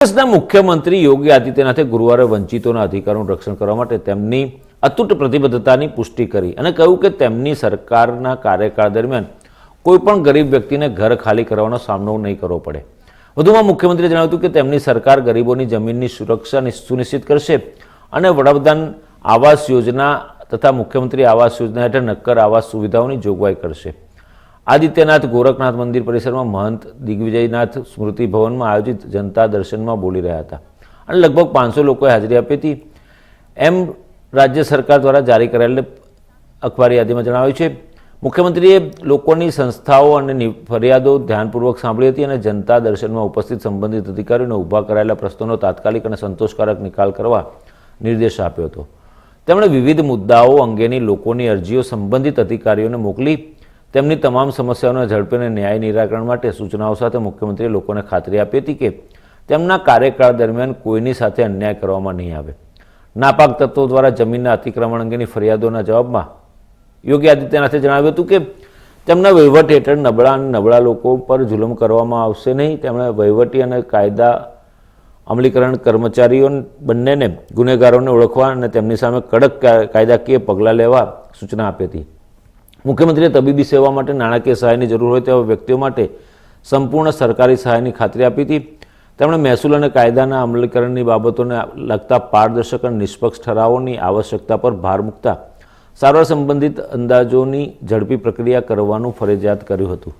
કોંગ્રેસના મુખ્યમંત્રી યોગી આદિત્યનાથે ગુરુવારે વંચિતોના અધિકારોનું રક્ષણ કરવા માટે તેમની અતૂટ પ્રતિબદ્ધતાની પુષ્ટિ કરી અને કહ્યું કે તેમની સરકારના કાર્યકાળ દરમિયાન કોઈપણ ગરીબ વ્યક્તિને ઘર ખાલી કરવાનો સામનો નહીં કરવો પડે. વધુમાં મુખ્યમંત્રીએ જણાવ્યું હતું કે તેમની સરકાર ગરીબોની જમીનની સુરક્ષા સુનિશ્ચિત કરશે અને વડાપ્રધાન આવાસ યોજના તથા મુખ્યમંત્રી આવાસ યોજના હેઠળ નક્કર આવાસ સુવિધાઓની જોગવાઈ કરશે. આદિત્યનાથ ગોરખનાથ મંદિર પરિસરમાં મહંત દિગ્વિજયનાથ સ્મૃતિ ભવનમાં આયોજિત જનતા દર્શનમાં બોલી રહ્યા હતા. અને લગભગ પાંચસો લોકોએ હાજરી આપી હતી. એમ રાજ્ય સરકાર દ્વારા જારી કરાયેલ અખબારી યાદીમાં જણાવ્યું છે, મુખ્યમંત્રીએ લોકોની સંસ્થાઓ અને ફરિયાદો ધ્યાનપૂર્વક સાંભળી હતી અને જનતા દર્શનમાં ઉપસ્થિત સંબંધિત અધિકારીઓને ઊભા કરાયેલા પ્રશ્નોનો તાત્કાલિક અને સંતોષકારક નિકાલ કરવા નિર્દેશ આપ્યો હતો. તેમણે વિવિધ મુદ્દાઓ અંગેની લોકોની અરજીઓ સંબંધિત અધિકારીઓને મોકલી તેમની તમામ સમસ્યાઓના ઝડપે અને ન્યાય નિરાકરણ માટે સૂચનાઓ સાથે મુખ્યમંત્રીએ લોકોને ખાતરી આપી હતી કે તેમના કાર્યકાળ દરમિયાન કોઈની સાથે અન્યાય કરવામાં નહીં આવે. નાપાક તત્વો દ્વારા જમીનના અતિક્રમણ અંગેની ફરિયાદોના જવાબમાં યોગી આદિત્યનાથે જણાવ્યું હતું કે તેમના વહીવટ હેઠળ નબળા અને નબળા લોકો પર જુલમ કરવામાં આવશે નહીં. તેમણે વહીવટી અને કાયદા અમલીકરણ કર્મચારીઓ બંનેને ગુનેગારોને ઓળખવા અને તેમની સામે કડક કાયદાકીય પગલાં લેવા સૂચના આપી હતી. મુખ્યમંત્રીએ તબીબી સેવા માટે નાણાકીય સહાયની જરૂર હોય તેવા વ્યક્તિઓ માટે સંપૂર્ણ સરકારી સહાયની ખાતરી આપી હતી. તેમણે મહેસૂલ અને કાયદાના અમલીકરણની બાબતોને લગતા પારદર્શક અને નિષ્પક્ષ ઠરાવોની આવશ્યકતા પર ભાર મૂકતા સારવાર સંબંધિત અંદાજોની ઝડપી પ્રક્રિયા કરવાનું ફરજિયાત કર્યું હતું.